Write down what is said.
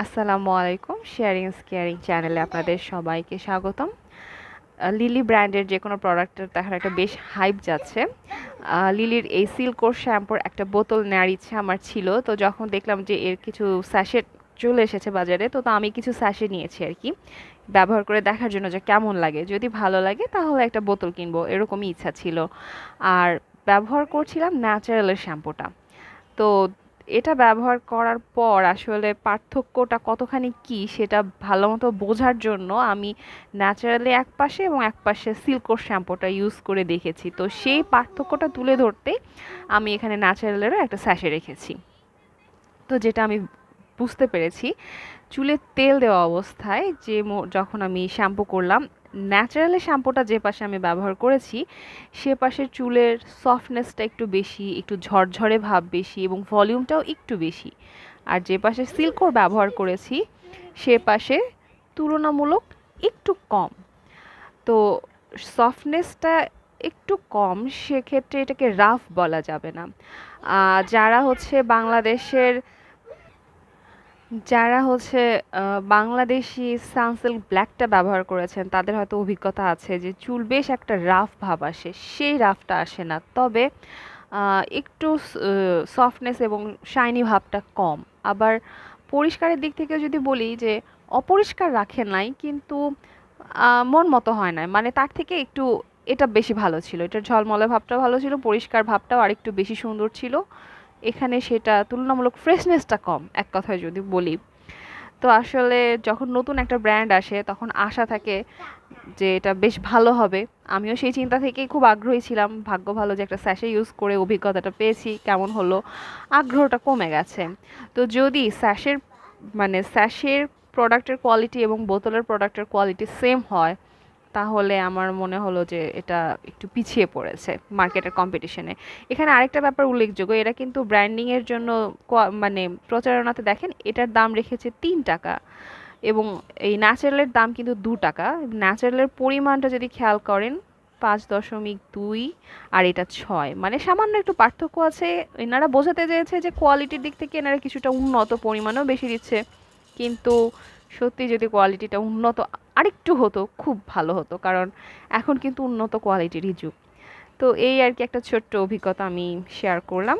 আসসালামু আলাইকুম শেয়ারিং স্কেয়ারিং চ্যানেলে আপনাদের সবাইকে স্বাগতম। লিলি ব্র্যান্ডের যে কোনো প্রোডাক্টের দেখার একটা বেশ হাইপ যাচ্ছে। লিলির এই সিল্কোর শ্যাম্পুর একটা বোতল নেওয়ার ইচ্ছে আমার ছিল। তো যখন দেখলাম যে এর কিছু স্যাশেট চলে এসেছে বাজারে, তো তো আমি কিছু স্যাশে নিয়েছি আর কি। ব্যবহার করে দেখার জন্য যে কেমন লাগে। যদি ভালো লাগে তাহলে একটা বোতল কিনবো, এরকমই ইচ্ছা ছিল। আর ব্যবহার করছিলাম ন্যাচারালের শ্যাম্পুটা তো এটা ব্যবহার করার পর আসলে পার্থক্যটা কতখানি কি সেটা ভালো মতো বোঝার জন্য আমি ন্যাচারালি এক পাশে এবং এক পাশে সিল্কোর শ্যাম্পুটা ইউজ করে দেখেছি। তো সেই পার্থক্যটা তুলে ধরতে আমি এখানে ন্যাচারালেরও একটা স্যাশে রেখেছি। তো যেটা আমি বুঝতে পেরেছি, চুলে তেল দেওয়া অবস্থায় যে যখন আমি শ্যাম্পু করলাম ন্যাচারালি শ্যাম্পুটা যে পাশে আমি ব্যবহার করেছি, সে পাশের চুলের সফটনেসটা একটু বেশি, একটু ঝরঝরে ভাব বেশি এবং ভলিউমটাও একটু বেশি। আর যে পাশে সিল্কোর ব্যবহার করেছি, সে পাশে তুলনামূলক একটু কম। তো সফটনেসটা একটু কম, সেক্ষেত্রে এটাকে রাফ বলা যাবে না। যারা হচ্ছে বাংলাদেশের যারা হচ্ছে বাংলাদেশি সানসিল্ক ব্ল্যাকটা ব্যবহার করেছেন, তাদের হয়তো অভিজ্ঞতা আছে যে চুল বেশ একটা রাফ ভাব আসে, সেই রাফটা আসে না। তবে একটু সফটনেস এবং শাইনি ভাবটা কম। আবার পরিষ্কারের দিক থেকে যদি বলি যে, অপরিষ্কার রাখে নাই, কিন্তু মন মতো হয় না মানে তার থেকে একটু এটা বেশি ভালো ছিল। এটার ঝলমলে ভাবটা ভালো ছিল, পরিষ্কার ভাবটাও আরেকটু বেশি সুন্দর ছিল। এখানে সেটা তুলনামূলক ফ্রেশনেসটা কম, এক কথায় যদি বলি। তো আসলে যখন নতুন একটা ব্র্যান্ড আসে, তখন আশা থাকে যে এটা বেশ ভালো হবে। আমিও সেই চিন্তা থেকেই খুব আগ্রহী ছিলাম। ভাগ্য ভালো যে একটা স্যাশে ইউজ করে অভিজ্ঞতাটা পেয়েছি, কেমন হলো, আগ্রহটা কমে গেছে। তো যদি স্যাশের মানে স্যাশের প্রোডাক্টের কোয়ালিটি এবং বোতলের প্রোডাক্টের কোয়ালিটি সেম হয় তাহলে আমার মনে হলো যে এটা একটু পিছিয়ে পড়েছে মার্কেটের কম্পিটিশনে এখানে আরেকটা ব্যাপার উল্লেখযোগ্য, এরা কিন্তু ব্র্যান্ডিং এর জন্য মানে প্রচারণাতে দেখেন, এটার দাম রেখেছে তিন টাকা এবং এই ন্যাচারালের দাম কিন্তু দু টাকা। ন্যাচারালের পরিমাণটা যদি খেয়াল করেন, পাঁচ দশমিক দুই আর এটা ছয়। মানে সামান্য একটু পার্থক্য আছে, এনারা বোঝাতে চেয়েছে যে কোয়ালিটির দিক থেকে এনারা কিছুটা উন্নত পরিমাণও বেশি দিচ্ছে। কিন্তু সত্যি যদি কোয়ালিটিটা উন্নত আরেকটু হতো, খুব ভালো হতো। কারণ এখন কিন্তু উন্নত কোয়ালিটিরই যুগ। তো এই আর কি একটা ছোট্ট অভিজ্ঞতা আমি শেয়ার করলাম।